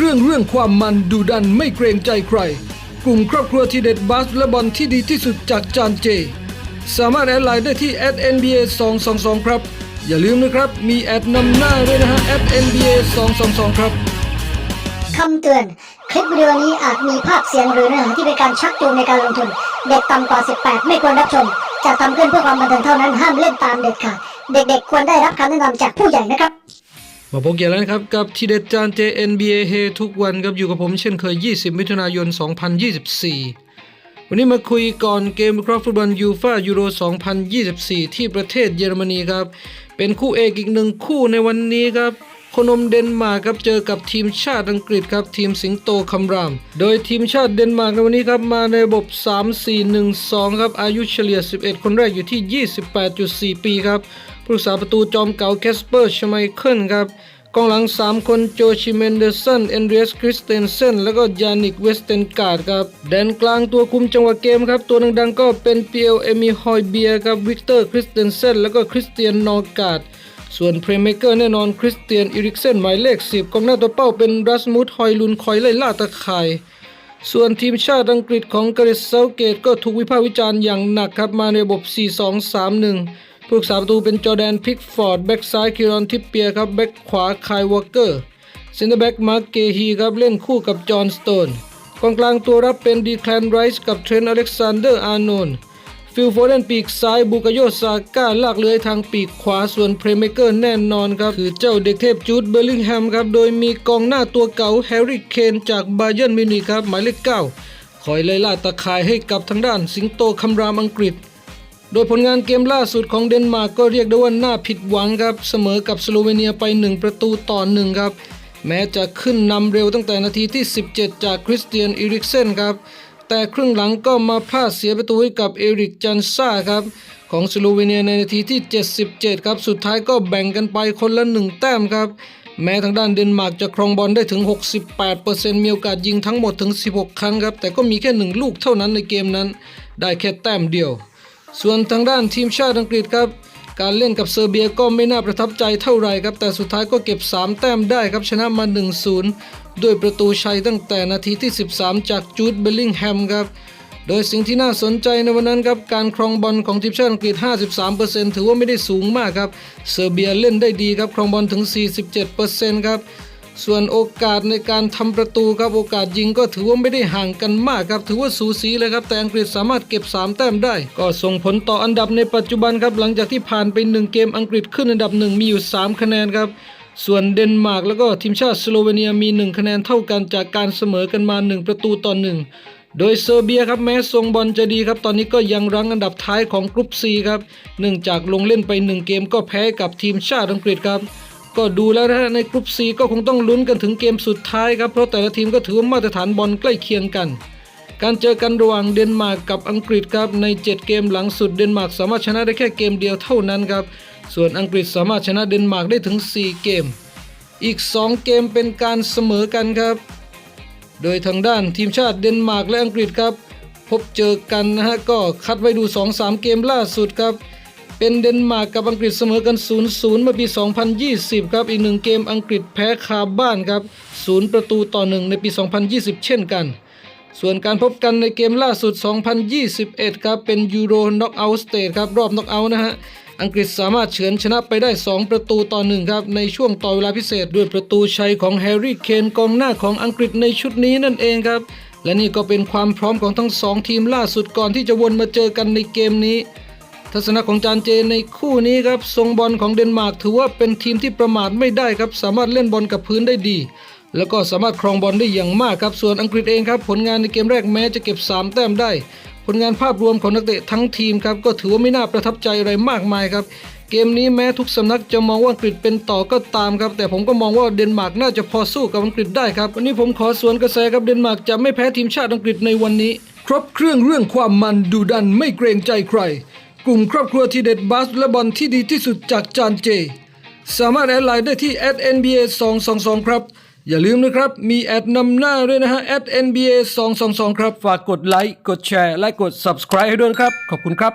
รื่องเรื่องความมันดูดันไม่เกรงใจใคร กลุ่มครอบครัวทีเด็ดบาสและบอลที่ดีที่สุดจากจานเจ สามารถแอดไลน์ได้ที่ @nba 222ครับ อย่าลืมนะครับ มีแอดนำหน้าด้วยนะฮะ @nba 222ครับคำเตือน คลิปวิดีโอนี้อาจมีภาพเสียงหรือเนื้อหาที่เป็นการชักจูงในการลงทุน เด็กต่ำกว่า 18 ไม่ควรรับชมจะทำขึ้นเพื่อความบันเทิงเท่านั้นห้ามเล่นตามเด็ดขาดเด็กๆ ควรได้รับคำแนะนำจากผู้ใหญ่นะครับ มาพบกันแล้วนะครับกับทีเด็ดจานเจ NBA เฮทุกวันครับอยู่กับผมเช่นเคย 20 มิถุนายน 2024 วันนี้มาคุยก่อนเกมคราะห์ฟุตบอลยูฟายูโร 2024 ที่ประเทศเยอรมนีครับ เป็นคู่เอกอีกหนึ่งคู่ในวันนี้ครับโคนมเดนมาร์กครับเจอกับทีมชาติอังกฤษครับทีมสิงโตคำราม โดยทีมชาติเดนมาร์กในวันนี้ครับมาในระบบ 3-4-1-2 ครับอายุเฉลี่ย 11 คนแรกอยู่ที่ 28.4 ปีครับ ผู้รักษาประตูจอมเก่าแคสเปอร์ชไมเคิลครับกองหลัง 3 คนโจชิเมนเดอร์สันเอนเดรียสคริสเตนเซนแล้วก็ยานิกเวสเตนการ์ดครับแดนกลางตัวคุมจังหวะเกมครับ ตัวดังๆก็เป็นเปียวเอมิฮอยเบียครับวิกเตอร์คริสเตนเซนแล้วก็คริสเตียนนอร์การ์ดส่วนเพลย์เมเกอร์แน่นอนคริสเตียนอิริกเซนหมายเลข 10กองหน้าตัวเป้าเป็นรัสมุดฮอยลุนคอยไล่ล่าตะข่ายส่วนทีมชาติอังกฤษของกาเรตเซาเกตก็ถูกวิพากษ์วิจารณ์อย่างหนักครับมาในระบบ 4-2-3-1 ผู้รักษาประตูเป็นจอแดนพิกฟอร์ดแบ็กซ้ายคิรอนทิปเปียครับแบ็กขวาคายวอเกอร์เซนเตอร์แบ็กมาร์กเกฮีครับเล่นคู่กับจอห์นสโตนกองกลางตัวรับเป็นดีแคลนไรส์กับเทรนต์อเล็กซานเดอร์อาร์โนนฟิลโฟเดนปีกซ้ายบูกโยซาก้าลากเลื้อยทางปีกขวาส่วนเพลย์เมเกอร์แน่นอนครับ คือเจ้าเด็กเทพจูดเบอร์ลิงแฮมครับ โดยมีกองหน้าตัวเก่าแฮร์รี่เคนจากบาเยิร์นมิวนิกครับ หมายเลขเก้าคอยไล่ล่าตะข่ายให้กับทางด้านสิงโตคำรามอังกฤษ โดยผลงานเกมล่าสุดของเดนมาร์กก็เรียกได้ว่าน่าผิดหวังครับ เสมอกับสโลเวเนียไป 1 ประตูต่อหนึ่งครับ แม้จะขึ้นนำเร็วตั้งแต่นาทีที่ 17 จากคริสเตียนอิริกเซนครับ แต่ครึ่งหลังก็มาพลาดเสียประตูให้กับเอริกจันซ่าครับ ของสโลเวเนียในนาทีที่ 77 ครับ สุดท้ายก็แบ่งกันไปคนละหนึ่งแต้มครับแม้ทางด้านเดนมาร์กจะครองบอลได้ถึง 68%มีโอกาสยิงทั้งหมดถึง 16 ครั้งครับ แต่ก็มีแค่หนึ่งลูกเท่านั้นในเกมนั้น ได้แค่แต้มเดียว ส่วนทางด้านทีมชาติอังกฤษครับ การเล่นกับเซอร์เบียก็ไม่น่าประทับใจเท่าไหร่ครับ แต่สุดท้ายก็เก็บ 3 แต้มได้ครับชนะมา 1-0 ด้วยประตูชัยตั้งแต่นาทีที่ 13 จากจูดเบลลิงแฮมครับโดยสิ่งที่น่าสนใจในวันนั้นครับการครองบอลของทีมชาติอังกฤษ 53%ถือว่าไม่ได้สูงมากครับ เซอร์เบียเล่นได้ดีครับครองบอลถึง 47%ครับ ส่วนโอกาสในการทำประตูครับโอกาสยิงก็ถือว่าไม่ได้ห่างกันมากครับถือว่าสูสีเลยครับแต่อังกฤษสามารถเก็บ 3 แต้มได้ ก็ส่งผลต่ออันดับในปัจจุบันครับหลังจากที่ผ่านไป 1 เกมอังกฤษขึ้นอันดับ 1 มีอยู่ 3 คะแนนครับส่วนเดนมาร์กแล้วก็ทีมชาติสโลเวเนียมี 1 คะแนนเท่ากันจากการเสมอกันมา 1 ประตูต่อ 1 โดยเซอร์เบียครับแม้ทรงบอลจะดีครับ ตอนนี้ก็ยังรั้งอันดับท้ายของกรุ๊ป C ครับเนื่องจากลงเล่นไป 1 เกมก็แพ้กับทีมชาติอังกฤษครับ ก็ดูแล้วนะฮะในกรุ๊ป C ก็คงต้องลุ้นกันถึงเกมสุดท้ายครับ เพราะแต่ละทีมก็ถือว่ามาตรฐานบอลใกล้เคียงกัน การเจอกันระหว่างเดนมาร์กกับอังกฤษครับใน 7 เกมหลังสุดเดนมาร์กสามารถชนะได้แค่เกมเดียวเท่านั้นครับ ส่วนอังกฤษสามารถชนะเดนมาร์กได้ถึง 4 เกม อีก 2 เกมเป็นการเสมอกันครับ โดยทางด้านทีมชาติเดนมาร์กและอังกฤษครับ พบเจอกันนะฮะก็คัดไว้ดู 2-3 เกมล่าสุดครับ เป็นเดนมาร์กกับอังกฤษเสมอกัน 0-0 เมื่อปี 2020 ครับ อีกหนึ่งเกมอังกฤษแพ้คาบ้านครับ 0 ประตูต่อ 1 ในปี 2020 เช่นกัน ส่วนการพบกันในเกมล่าสุด 2021 ครับ เป็นยูโรน็อกเอาท์สเตทครับ รอบน็อกเอาท์นะฮะ อังกฤษสามารถเฉือนชนะไปได้ 2 ประตูต่อ 1 ครับ ในช่วงต่อเวลาพิเศษด้วยประตูชัยของแฮร์รี่เคนกองหน้าของอังกฤษในชุดนี้นั่นเองครับ และนี่ก็เป็นความพร้อมของทั้งสองทีมล่าสุดก่อนที่จะวนมาเจอกันในเกมนี้ ทัศนะของจานเจในคู่นี้ครับทรงบอลของเดนมาร์กถือว่าเป็นทีมที่ประมาทไม่ได้ครับ สามารถเล่นบอลกับพื้นได้ดี แล้วก็สามารถครองบอลได้อย่างมากครับ ส่วนอังกฤษเองครับ ผลงานในเกมแรกแม้จะเก็บ 3 แต้มได้ ผลงานภาพรวมของนักเตะทั้งทีมครับก็ถือว่าไม่น่าประทับใจอะไรมากมายครับ เกมนี้แม้ทุกสำนักจะมองว่าอังกฤษเป็นต่อก็ตามครับ แต่ผมก็มองว่าเดนมาร์กน่าจะพอสู้กับอังกฤษได้ครับวันนี้ผมขอสวนกระแสครับเดนมาร์กจะไม่แพ้ทีมชาติอังกฤษในวันนี้ ครบเครื่องเรื่องความมันดูดันไม่เกรงใจใคร กลุ่มครอบครัวทีเด็ดบาสและบอลที่ดีที่สุดจากจานเจ สามารถแอดไลน์ได้ที่ @nba 222ครับ อย่าลืมนะครับ มีแอดนำหน้าด้วยนะฮะ @nba 222ครับ ฝากกดไลค์ กดแชร์ และกด subscribe ให้ด้วยนะครับ ขอบคุณครับ